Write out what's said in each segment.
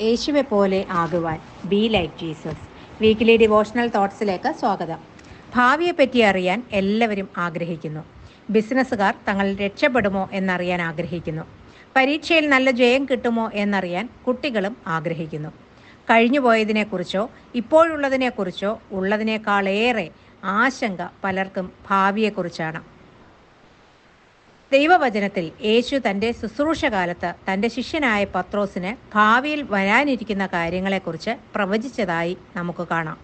യേശുവെ പോലെ ആകുവാൻ. Be like Jesus weekly devotional തോട്ട്സിലേക്ക് സ്വാഗതം. ഭാവിയെപ്പറ്റി അറിയാൻ എല്ലാവരും ആഗ്രഹിക്കുന്നു. ബിസിനസ്സുകാർ തങ്ങൾ രക്ഷപ്പെടുമോ എന്നറിയാൻ ആഗ്രഹിക്കുന്നു. പരീക്ഷയിൽ നല്ല ജയം കിട്ടുമോ എന്നറിയാൻ കുട്ടികളും ആഗ്രഹിക്കുന്നു. കഴിഞ്ഞുപോയതിനെക്കുറിച്ചോ ഇപ്പോഴുള്ളതിനെക്കുറിച്ചോ ഉള്ളതിനേക്കാളേറെ ആശങ്ക പലർക്കും ഭാവിയെക്കുറിച്ചാണ്. ദൈവവചനത്തിൽ യേശു തന്റെ ശുശ്രൂഷകാലത്ത് തന്റെ ശിഷ്യനായ പത്രോസിന് ഭാവിയിൽ വരാനിരിക്കുന്ന കാര്യങ്ങളെക്കുറിച്ച് പ്രവചിച്ചതായി നമുക്ക് കാണാം.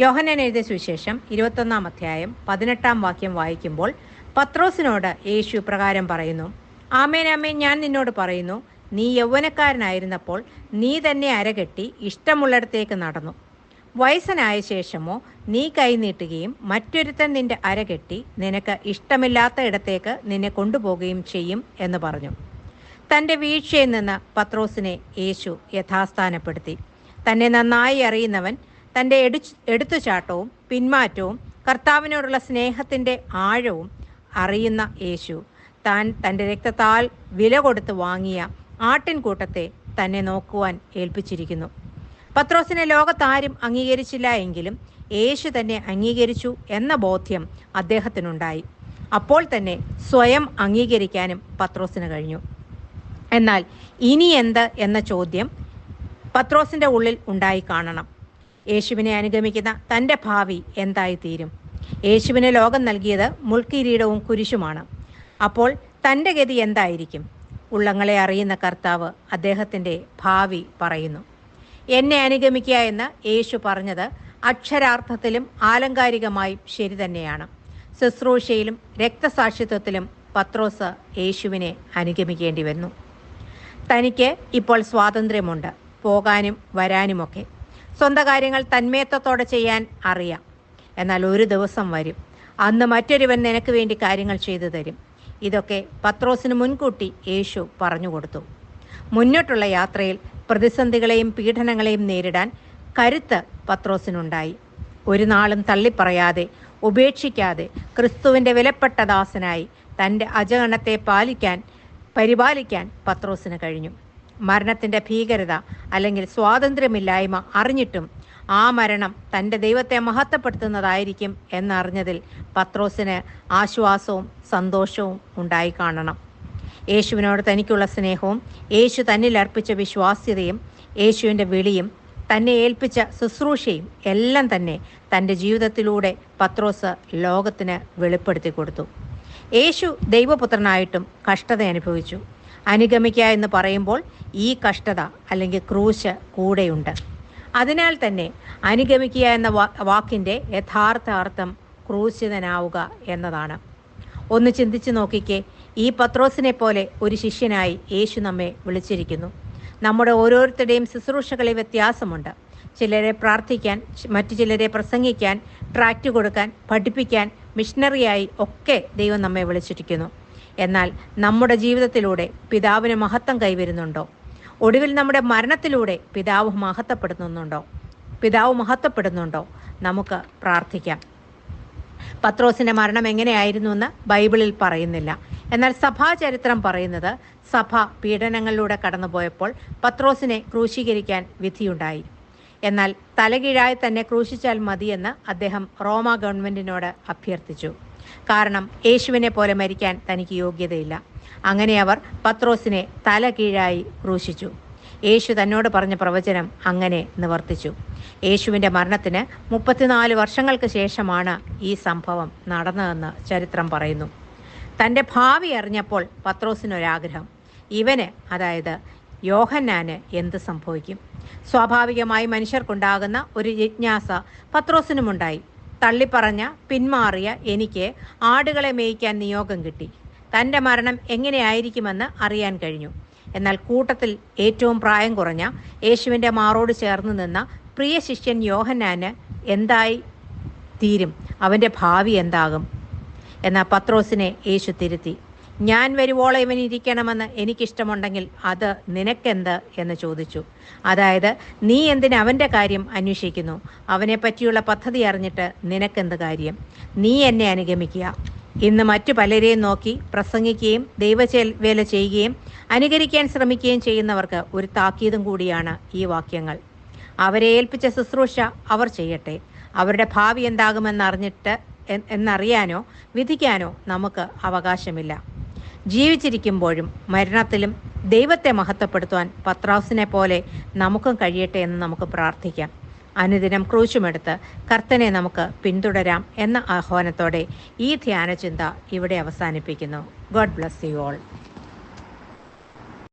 യോഹന്നാൻ എഴുതിയ സുവിശേഷം ഇരുപത്തൊന്നാം അധ്യായം പതിനെട്ടാം വാക്യം വായിക്കുമ്പോൾ പത്രോസിനോട് യേശു പ്രകാരം പറയുന്നു ആമേൻ ഞാൻ നിന്നോട് പറയുന്നു നീ യൗവനക്കാരനായിരുന്നപ്പോൾ നീ തന്നെ അരകെട്ടി ഇഷ്ടമുള്ളിടത്തേക്ക് നടന്നു. വയസ്സനായ ശേഷമോ നീ കൈനീട്ടുകയും മറ്റൊരുത്തൻ നിന്റെ അരകെട്ടി നിനക്ക് ഇഷ്ടമില്ലാത്ത ഇടത്തേക്ക് നിന്നെ കൊണ്ടുപോകുകയും ചെയ്യും എന്ന് പറഞ്ഞു. തന്റെ വീഴ്ചയിൽ നിന്ന് പത്രോസിനെ യേശു യഥാസ്ഥാനപ്പെടുത്തി. തന്നെ നന്നായി അറിയുന്നവൻ തന്റെ എടു എടുത്തുചാട്ടവും പിന്മാറ്റവും കർത്താവിനോടുള്ള സ്നേഹത്തിന്റെ ആഴവും അറിയുന്ന യേശു താൻ തന്റെ രക്തത്താൽ വില കൊടുത്ത് വാങ്ങിയ ആട്ടിൻകൂട്ടത്തെ തന്നെ നോക്കുവാൻ ഏൽപ്പിച്ചിരിക്കുന്നു. പത്രോസിനെ ലോകത്താരും അംഗീകരിച്ചില്ല എങ്കിലും യേശു തന്നെ അംഗീകരിച്ചു എന്ന ബോധ്യം അദ്ദേഹത്തിനുണ്ടായി. അപ്പോൾ തന്നെ സ്വയം അംഗീകരിക്കാനും പത്രോസിന് കഴിഞ്ഞു. എന്നാൽ ഇനി എന്ത് എന്ന ചോദ്യം പത്രോസിന്റെ ഉള്ളിൽ ഉണ്ടായി കാണണം. യേശുവിനെ അനുഗമിക്കുന്ന തന്റെ ഭാവി എന്തായി തീരും യേശുവിന് ലോകം നൽകിയത് മുൾക്കിരീടവും കുരിശുമാണ്. അപ്പോൾ തന്റെ ഗതി എന്തായിരിക്കും? ഉള്ളങ്ങളെ അറിയുന്ന കർത്താവ് അദ്ദേഹത്തിന്റെ ഭാവി പറയുന്നു. എന്നെ അനുഗമിക്കുക എന്ന് യേശു പറഞ്ഞത് അക്ഷരാർത്ഥത്തിലും ആലങ്കാരികമായും ശരി തന്നെയാണ്. ശുശ്രൂഷയിലും രക്തസാക്ഷിത്വത്തിലും പത്രോസ് യേശുവിനെ അനുഗമിക്കേണ്ടി വന്നു. തനിക്ക് ഇപ്പോൾ സ്വാതന്ത്ര്യമുണ്ട്. പോകാനും വരാനുമൊക്കെ. സ്വന്തം കാര്യങ്ങൾ തന്മയത്വത്തോടെ ചെയ്യാൻ അറിയാം. എന്നാൽ ഒരു ദിവസം വരും. അന്ന് മറ്റൊരുവൻ നിനക്ക് വേണ്ടി കാര്യങ്ങൾ ചെയ്തു തരും. ഇതൊക്കെ പത്രോസിന് മുൻകൂട്ടി യേശു പറഞ്ഞു കൊടുത്തു. മുന്നോട്ടുള്ള യാത്രയിൽ പ്രതിസന്ധികളെയും പീഡനങ്ങളെയും നേരിടാൻ കരുത്ത് പത്രോസിനുണ്ടായി. ഒരു നാളും തള്ളിപ്പറയാതെ ഉപേക്ഷിക്കാതെ ക്രിസ്തുവിന്റെ വിലപ്പെട്ട ദാസനായി തന്റെ അജഗണത്തെ പാലിക്കാൻ പരിപാലിക്കാൻ പത്രോസിന് കഴിഞ്ഞു. മരണത്തിന്റെ ഭീകരത അല്ലെങ്കിൽ സ്വാതന്ത്ര്യമില്ലായ്മ അറിഞ്ഞിട്ടും ആ മരണം തന്റെ ദൈവത്തെ മഹത്വപ്പെടുത്തുന്നതായിരിക്കും എന്നറിഞ്ഞതിൽ പത്രോസിന് ആശ്വാസവും സന്തോഷവും ഉണ്ടായി കാണണം. യേശുവിനോട് തനിക്കുള്ള സ്നേഹവും യേശു തന്നിൽ അർപ്പിച്ച വിശ്വാസ്യതയും യേശുവിന്റെ വിളിയും തന്നെ ഏൽപ്പിച്ച ശുശ്രൂഷയും എല്ലാം തന്നെ തന്റെ ജീവിതത്തിലൂടെ പത്രോസ് ലോകത്തിന് വെളിപ്പെടുത്തി കൊടുത്തു. യേശു ദൈവപുത്രനായിട്ടും കഷ്ടത അനുഭവിച്ചു. അനുഗമിക്കുക എന്ന് പറയുമ്പോൾ ഈ കഷ്ടത അല്ലെങ്കിൽ ക്രൂശ് കൂടെയുണ്ട്. അതിനാൽ തന്നെ അനുഗമിക്കുക എന്ന വാക്കിന്റെ യഥാർത്ഥ അർത്ഥം ക്രൂശിതനാവുക എന്നതാണ്. ഒന്ന് ചിന്തിച്ചു നോക്കിക്കേ ഈ പത്രോസിനെ പോലെ ഒരു ശിഷ്യനായി യേശു നമ്മെ വിളിച്ചിരിക്കുന്നു. നമ്മുടെ ഓരോരുത്തരുടെയും ശുശ്രൂഷകളിൽ വ്യത്യാസമുണ്ട്. ചിലരെ പ്രാർത്ഥിക്കാൻ മറ്റു ചിലരെ പ്രസംഗിക്കാൻ ട്രാക്റ്റ് കൊടുക്കാൻ പഠിപ്പിക്കാൻ മിഷണറിയായി ഒക്കെ ദൈവം നമ്മെ വിളിച്ചിരിക്കുന്നു. എന്നാൽ നമ്മുടെ ജീവിതത്തിലൂടെ പിതാവിന് മഹത്വം കൈവരുന്നുണ്ടോ? ഒടുവിൽ നമ്മുടെ മരണത്തിലൂടെ പിതാവ് മഹത്വപ്പെടുന്നുണ്ടോ പിതാവ് മഹത്വപ്പെടുന്നുണ്ടോ? നമുക്ക് പ്രാർത്ഥിക്കാം. പത്രോസിന്റെ മരണം എങ്ങനെയായിരുന്നു എന്ന് ബൈബിളിൽ പറയുന്നില്ല. എന്നാൽ സഭാചരിത്രം പറയുന്നത് സഭ പീഡനങ്ങളിലൂടെ കടന്നുപോയപ്പോൾ പത്രോസിനെ ക്രൂശീകരിക്കാൻ വിധിയുണ്ടായി. എന്നാൽ തലകീഴായി തന്നെ ക്രൂശിച്ചാൽ മതിയെന്ന് അദ്ദേഹം റോമ ഗവൺമെന്റിനോട് അഭ്യർത്ഥിച്ചു. കാരണം യേശുവിനെ പോലെ മരിക്കാൻ തനിക്ക് യോഗ്യതയില്ല. അങ്ങനെ അവർ പത്രോസിനെ തലകീഴായി ക്രൂശിച്ചു. യേശു തന്നോട് പറഞ്ഞ പ്രവചനം അങ്ങനെ നിവർത്തിച്ചു. യേശുവിന്റെ മരണത്തിന് മുപ്പത്തിനാല് വർഷങ്ങൾക്ക് ശേഷമാണ് ഈ സംഭവം നടന്നതെന്ന് ചരിത്രം പറയുന്നു. തന്റെ ഭാവി അറിഞ്ഞപ്പോൾ പത്രോസിനൊരാഗ്രഹം. ഇവന് അതായത് യോഹന്നാന് എന്ത് സംഭവിക്കും? സ്വാഭാവികമായി മനുഷ്യർക്കുണ്ടാകുന്ന ഒരു ജിജ്ഞാസ പത്രോസിനുമുണ്ടായി. തള്ളിപ്പറഞ്ഞ പിന്മാറിയ എനിക്ക് ആടുകളെ മേയ്ക്കാൻ നിയോഗം കിട്ടി. തന്റെ മരണം എങ്ങനെയായിരിക്കുമെന്ന് അറിയാൻ കഴിഞ്ഞു. എന്നാൽ കൂട്ടത്തിൽ ഏറ്റവും പ്രായം കുറഞ്ഞ യേശുവിന്റെ മാറോട് ചേർന്ന് നിന്ന പ്രിയ ശിഷ്യൻ യോഹന്നാന് എന്തായി തീരും? അവന്റെ ഭാവി എന്താകും? എന്നാൽ പത്രോസിനെ യേശു തിരുത്തി ഞാൻ വരുവോളം ഇവൻ ഇരിക്കണമെന്ന് എനിക്കിഷ്ടമുണ്ടെങ്കിൽ അത് നിനക്കെന്ത്? എന്ന് ചോദിച്ചു. അതായത് നീ എന്തിന് അവന്റെ കാര്യം അന്വേഷിക്കുന്നു? അവനെ പറ്റിയുള്ള പദ്ധതി അറിഞ്ഞിട്ട് നിനക്കെന്ത് കാര്യം? നീ എന്നെ അനുഗമിക്കുക. ഇന്ന് മറ്റു പലരെയും നോക്കി പ്രസംഗിക്കുകയും ദൈവവേല വേല ചെയ്യുകയും അനുകരിക്കാൻ ശ്രമിക്കുകയും ചെയ്യുന്നവർക്ക് ഒരു താക്കീതും കൂടിയാണ് ഈ വാക്യങ്ങൾ. അവരെ ഏൽപ്പിച്ച ശുശ്രൂഷ അവർ ചെയ്യട്ടെ. അവരുടെ ഭാവി എന്താകുമെന്നറിഞ്ഞിട്ട് എന്നറിയാനോ വിധിക്കാനോ നമുക്ക് അവകാശമില്ല. ജീവിച്ചിരിക്കുമ്പോഴും മരണത്തിലും ദൈവത്തെ മഹത്വപ്പെടുത്തുവാൻ പത്രാസിനെ പോലെ നമുക്കും കഴിയട്ടെ എന്ന് നമുക്ക് പ്രാർത്ഥിക്കാം. അനുദിനം ക്രൂശുമെടുത്ത് കർത്തനെ നമുക്ക് പിന്തുടരാം എന്ന ആഹ്വാനത്തോടെ ഈ ധ്യാനചിന്ത ഇവിടെ അവസാനിപ്പിക്കുന്നു. God bless you all